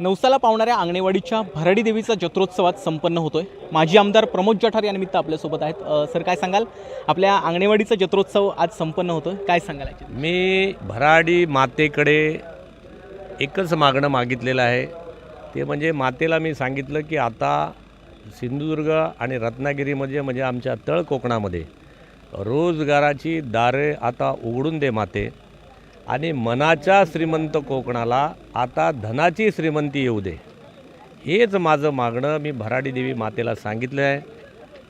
नवसाला पावणाऱ्या आंगणेवाडीच्या भराडी देवीचा जत्रोत्सवात संपन्न होतोय. माजी आमदार प्रमोद जठार यानिमित्त आपल्यासोबत आहेत. सर काय सांगाल? आपल्या आंगणेवाडीचा जत्रोत्सव आज संपन्न होतोय. काय सांगाल मी भराडी मातेकडे एकच मागणं मागितलेलं आहे. ते म्हणजे मातेला मी सांगितलं की आता सिंधुदुर्ग आणि रत्नागिरीमध्ये म्हणजे आमच्या तळ कोकणामध्ये रोजगाराची दारे आता उघडून दे माते. आणि मनाच्या श्रीमंत कोकणाला आता धनाची श्रीमंती येऊ दे. हेच माझं मागणं मी भराडी देवी मातेला सांगितलं आहे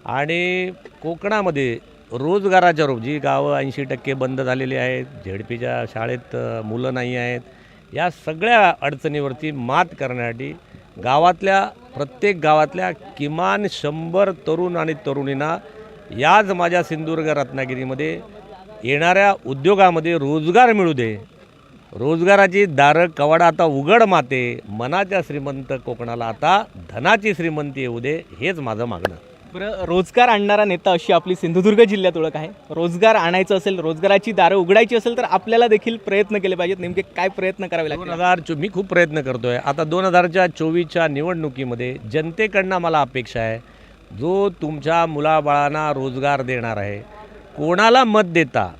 आणि कोकणामध्ये रोजगाराच्या रूप जी गावं ऐंशी टक्के बंद झालेली आहेत झेडपीच्या शाळेत मुलं नाही आहेत या सगळ्या अडचणीवरती मात करण्यासाठी गावातल्या प्रत्येक गावातल्या किमान शंभर तरुण आणि तरुणींना याच माझ्या सिंधुदुर्ग रत्नागिरीमध्ये येणाऱ्या उद्योगामध्ये रोजगार मिळू दे. रोजगाराची दारं कवाडा आता उघड माते. मनाच्या श्रीमंत कोकणाला आता धनाची श्रीमंती येऊ दे हेच माझं मागणं. बरं रोजगार आणणारा नेता अशी आपली सिंधुदुर्ग जिल्ह्यात ओळख आहे. रोजगार आणायचं असेल रोजगाराची दारं उघडायची असेल तर आपल्याला देखील प्रयत्न केले पाहिजेत. नेमके काय प्रयत्न करावे दोन लागतील हजार चो मी खूप प्रयत्न करतो आहे आता दोन हजारच्या चोवीसच्या निवडणुकीमध्ये जनतेकडनं मला अपेक्षा आहे जो तुमच्या मुलाबाळांना रोजगार देणार आहे. कोणाला मत देता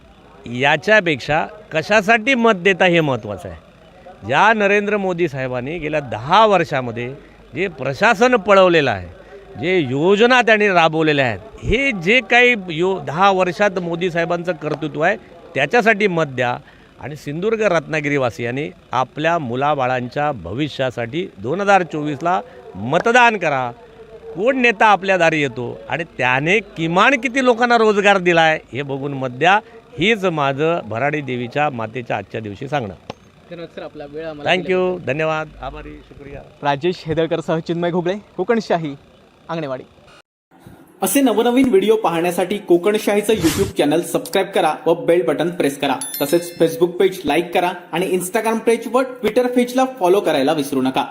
याच्यापेक्षा कशासाठी मत देता हे महत्त्वाचं आहे. ज्या नरेंद्र मोदी साहेबांनी गेल्या दहा वर्षामध्ये जे प्रशासन पळवलेलं आहे जे योजना त्यांनी राबवलेल्या आहेत हे जे काही यो दहा वर्षात मोदी साहेबांचं कर्तृत्व आहे त्याच्यासाठी मत द्या. आणि सिंधुदुर्ग रत्नागिरीवासियांनी आपल्या मुलाबाळांच्या भविष्यासाठी दोन हजार चोवीसला मतदान करा. कोण नेता आपल्या दारी येतो? आणि त्याने किमान किती लोकांना रोजगार दिला आहे हे बघून मत द्या हीच माझं भराडी देवीच्या मातेच्या आजच्या दिवशी सांगणं. धन्यवाद सर आपला वेळ आम्हाला थँक्यू धन्यवाद. आभारी. शुक्रिया. राजेश हेदळकर चिन्मय घोबळे कोकणशाही आंगणेवाडी असे नवनवीन व्हिडिओ पाहण्यासाठी कोकणशाहीचं युट्यूब चॅनल सबस्क्राईब करा व बेल बटन प्रेस करा. तसेच फेसबुक पेज लाईक करा आणि इंस्टाग्राम पेज व ट्विटर पेजला फॉलो करायला विसरू नका.